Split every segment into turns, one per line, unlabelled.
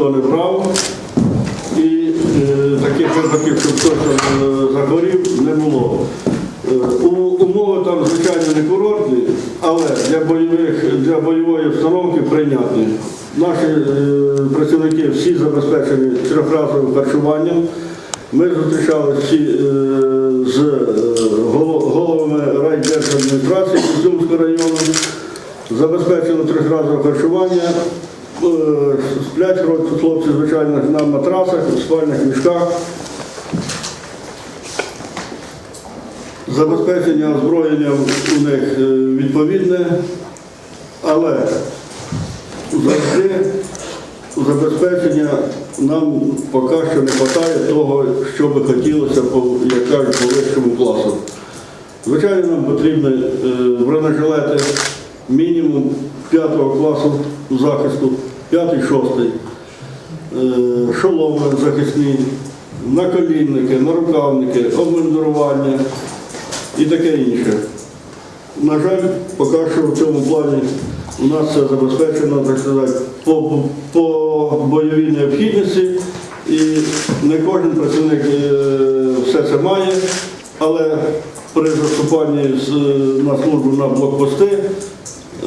ніхто не брав. І е, таких випадків, щоб хтось там е, захворів, не було. Е, Умови там, звичайно, не курортні, але для бойових для бойової обстановки прийнятні. Наші е, працівники всі забезпечені трьохразовим харчуванням. Ми зустрічалися е, з е, голо- головами райдержадміністрації Ізюмського району. Забезпечено трьохразове харчування. Е, Сплять хлопці, звичайно, на матрасах, в спальних мішках. Забезпечення озброєнням у них е, відповідне, але завжди забезпечення нам поки що не вистачає того, що би хотілося, як кажуть, по вищому класу. Звичайно, нам потрібні е, бронежилети мінімум 5 класу захисту, 5-6, е, шоломи захисні, наколінники, нарукавники, обмундирування і таке інше. На жаль, поки що в цьому плані у нас все забезпечено, так сказати, по, по бойовій необхідності. І не кожен працівник е, все це має, але при заступанні на службу на блокпости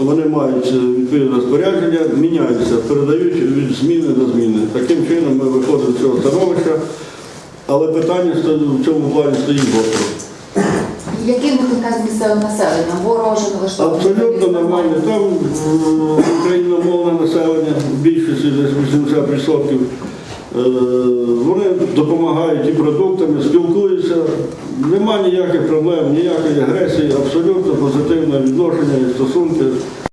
вони мають е, відповідне розпорядження, міняються, передають від зміни до зміни. Таким чином ми виходимо з цього становища, але питання в цьому плані стоїть гостро.
Який в них наказ місцевого населення? Вороже налаштовані?
Абсолютно нормально. Там м, україномовне населення, в більшості 80%. Е, Вони допомагають і продуктами, спілкуються. Нема ніяких проблем, ніякої агресії, абсолютно позитивне відношення і стосунки.